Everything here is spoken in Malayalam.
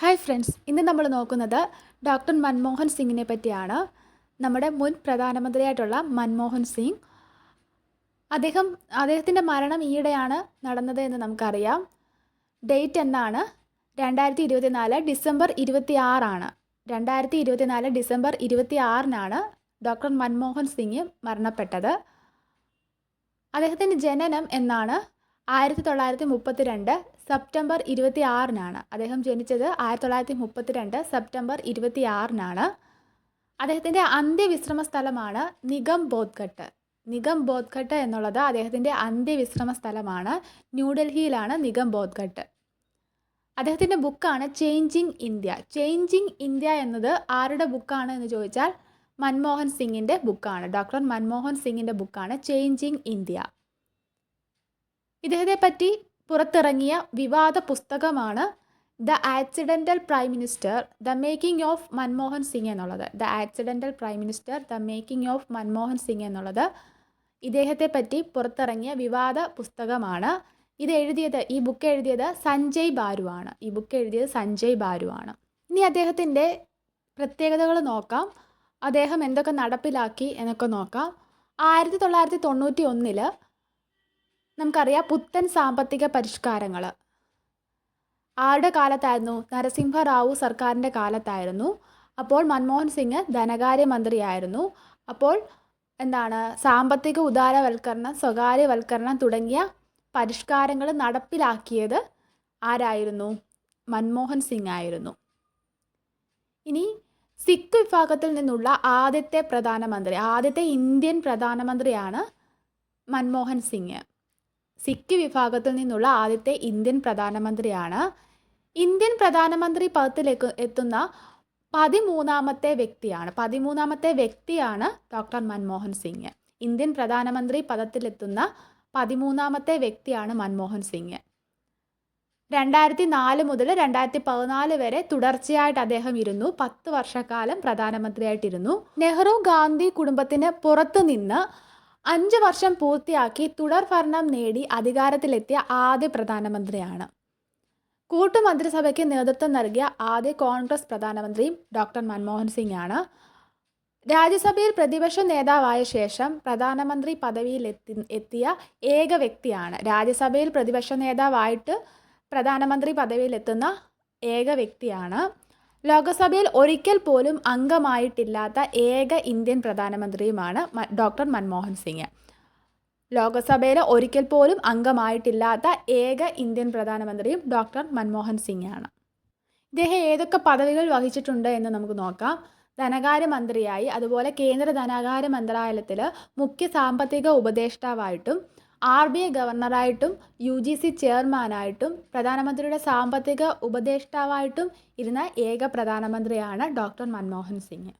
ഹായ് ഫ്രണ്ട്സ് ഇന്ന് നമ്മൾ നോക്കുന്നത് ഡോക്ടർ മൻമോഹൻ സിംഗിനെ പറ്റിയാണ്. നമ്മുടെ മുൻ പ്രധാനമന്ത്രിയായിട്ടുള്ള മൻമോഹൻ സിംഗ്. അദ്ദേഹം അദ്ദേഹത്തിന്റെ മരണം ഈയിടെയാണ് നടന്നത് എന്ന് നമുക്കറിയാം. ഡേറ്റ് എന്നാണ്? രണ്ടായിരത്തി ഇരുപത്തി നാല് ഡിസംബർ ഇരുപത്തി ആറാണ് രണ്ടായിരത്തി ഇരുപത്തി നാല് ഡിസംബർ ഇരുപത്തി ആറിനാണ് ഡോക്ടർ മൻമോഹൻ സിംഗ് മരണപ്പെട്ടത്. അദ്ദേഹത്തിന്റെ ജനനം എന്നാണ്? ആയിരത്തി തൊള്ളായിരത്തി മുപ്പത്തി രണ്ട് സെപ്റ്റംബർ ഇരുപത്തി ആറിനാണ് അദ്ദേഹം ജനിച്ചത് ആയിരത്തി തൊള്ളായിരത്തി മുപ്പത്തി രണ്ട് സെപ്റ്റംബർ ഇരുപത്തി ആറിനാണ് അദ്ദേഹത്തിന്റെ അന്ത്യവിശ്രമ സ്ഥലമാണ് നിഗം ബോധ്ഘട്ട്. നിഗം ബോധ്ഘട്ട് എന്നുള്ളത് അദ്ദേഹത്തിന്റെ അന്ത്യവിശ്രമ സ്ഥലമാണ് ന്യൂഡൽഹിയിലാണ് നിഗം ബോധ്ഘട്ട്. അദ്ദേഹത്തിന്റെ ബുക്കാണ് ചേഞ്ചിങ് ഇന്ത്യ ചേഞ്ചിങ് ഇന്ത്യ എന്നത് ആരുടെ ബുക്കാണ് എന്ന് ചോദിച്ചാൽ മൻമോഹൻ സിംഗിന്റെ ബുക്കാണ്. ഡോക്ടർ മൻമോഹൻ സിംഗിന്റെ ബുക്കാണ് ചേഞ്ചിങ് ഇന്ത്യ ഇദ്ദേഹത്തെ പറ്റി പുറത്തിറങ്ങിയ വിവാദ പുസ്തകമാണ് the accidental prime minister the making of Manmohan Singh എന്നുള്ളത്. The accidental prime minister the making of Manmohan Singh എന്നുള്ളത് ഇദ്ദേഹത്തെ പറ്റി പുറത്തിറങ്ങിയ വിവാദ പുസ്തകമാണ്. ഇത് എഴുതിയത് ഈ ബുക്ക് എഴുതിയത് സഞ്ജയ് ബാരു ആണ്. ഈ ബുക്ക് എഴുതിയത് സഞ്ജയ് ബാരു ആണ്. ഇനി അദ്ദേഹത്തിന്റെ പ്രത്യേകതകൾ നോക്കാം. അദ്ദേഹം എന്തൊക്കെ നടപ്പിലാക്കി എന്നൊക്കെ നോക്കാം. ആയിരത്തി തൊള്ളായിരത്തി തൊണ്ണൂറ്റി ഒന്നിൽ നമുക്കറിയാം പുത്തൻ സാമ്പത്തിക പരിഷ്കാരങ്ങൾ ആരുടെ കാലത്തായിരുന്നു? നരസിംഹറാവു സർക്കാരിന്റെ കാലത്തായിരുന്നു. അപ്പോൾ മൻമോഹൻ സിംഗ് ധനകാര്യമന്ത്രിയായിരുന്നു. അപ്പോൾ എന്താണ്? സാമ്പത്തിക ഉദാരവൽക്കരണം സ്വകാര്യവൽക്കരണം തുടങ്ങിയ പരിഷ്കാരങ്ങൾ നടപ്പിലാക്കിയത് ആരായിരുന്നു? മൻമോഹൻ സിംഗ് ആയിരുന്നു. ഇനി സിഖ് വിഭാഗത്തിൽ നിന്നുള്ള ആദ്യത്തെ പ്രധാനമന്ത്രി ആദ്യത്തെ ഇന്ത്യൻ പ്രധാനമന്ത്രിയാണ് മൻമോഹൻ സിംഗ്. സിഖ് വിഭാഗത്തിൽ നിന്നുള്ള ആദ്യത്തെ ഇന്ത്യൻ പ്രധാനമന്ത്രിയാണ്. ഇന്ത്യൻ പ്രധാനമന്ത്രി പദത്തിലേക്ക് എത്തുന്ന പതിമൂന്നാമത്തെ വ്യക്തിയാണ്. പതിമൂന്നാമത്തെ വ്യക്തിയാണ് ഡോക്ടർ മൻമോഹൻ സിംഗ്. ഇന്ത്യൻ പ്രധാനമന്ത്രി പദത്തിലെത്തുന്ന പതിമൂന്നാമത്തെ വ്യക്തിയാണ് മൻമോഹൻ സിംഗ്. രണ്ടായിരത്തി നാല് മുതൽ രണ്ടായിരത്തി പതിനാല് വരെ തുടർച്ചയായിട്ട് അദ്ദേഹം ഇരുന്നു. പത്ത് വർഷക്കാലം പ്രധാനമന്ത്രിയായിട്ടിരുന്നു. നെഹ്റു ഗാന്ധി കുടുംബത്തിന് പുറത്തു നിന്ന് അഞ്ച് വർഷം പൂർത്തിയാക്കി തുടർ ഭരണം നേടി അധികാരത്തിലെത്തിയ ആദ്യ പ്രധാനമന്ത്രിയാണ്. കൂട്ടുമന്ത്രിസഭയ്ക്ക് നേതൃത്വം നൽകിയ ആദ്യ കോൺഗ്രസ് പ്രധാനമന്ത്രിയും ഡോക്ടർ മൻമോഹൻ സിംഗ് ആണ് രാജ്യസഭയിൽ പ്രതിപക്ഷ നേതാവായ ശേഷം പ്രധാനമന്ത്രി പദവിയിൽ എത്തി എത്തിയ ഏക വ്യക്തിയാണ്. രാജ്യസഭയിൽ പ്രതിപക്ഷ നേതാവായിട്ട് പ്രധാനമന്ത്രി പദവിയിലെത്തുന്ന ഏക വ്യക്തിയാണ്. ലോകസഭയിൽ ഒരിക്കൽ പോലും അംഗമായിട്ടില്ലാത്ത ഏക ഇന്ത്യൻ പ്രധാനമന്ത്രിയുമാണ് ഡോക്ടർ മൻമോഹൻ സിംഗ്. ലോകസഭയിൽ ഒരിക്കൽ പോലും അംഗമായിട്ടില്ലാത്ത ഏക ഇന്ത്യൻ പ്രധാനമന്ത്രിയും ഡോക്ടർ മൻമോഹൻ സിംഗ് ആണ് ഇദ്ദേഹം ഏതൊക്കെ പദവികൾ വഹിച്ചിട്ടുണ്ട് എന്ന് നമുക്ക് നോക്കാം. ധനകാര്യമന്ത്രിയായി അതുപോലെ കേന്ദ്ര ധനകാര്യ മന്ത്രാലയത്തിൽ മുഖ്യ സാമ്പത്തിക ഉപദേഷ്ടാവായിട്ടും ആർ ബി ഐ ഗവർണറായിട്ടും യു ജി സി ചെയർമാനായിട്ടും പ്രധാനമന്ത്രിയുടെ സാമ്പത്തിക ഉപദേഷ്ടാവായിട്ടും ഇരുന്ന ഏക പ്രധാനമന്ത്രിയാണ് ഡോക്ടർ മൻമോഹൻ സിംഗ്.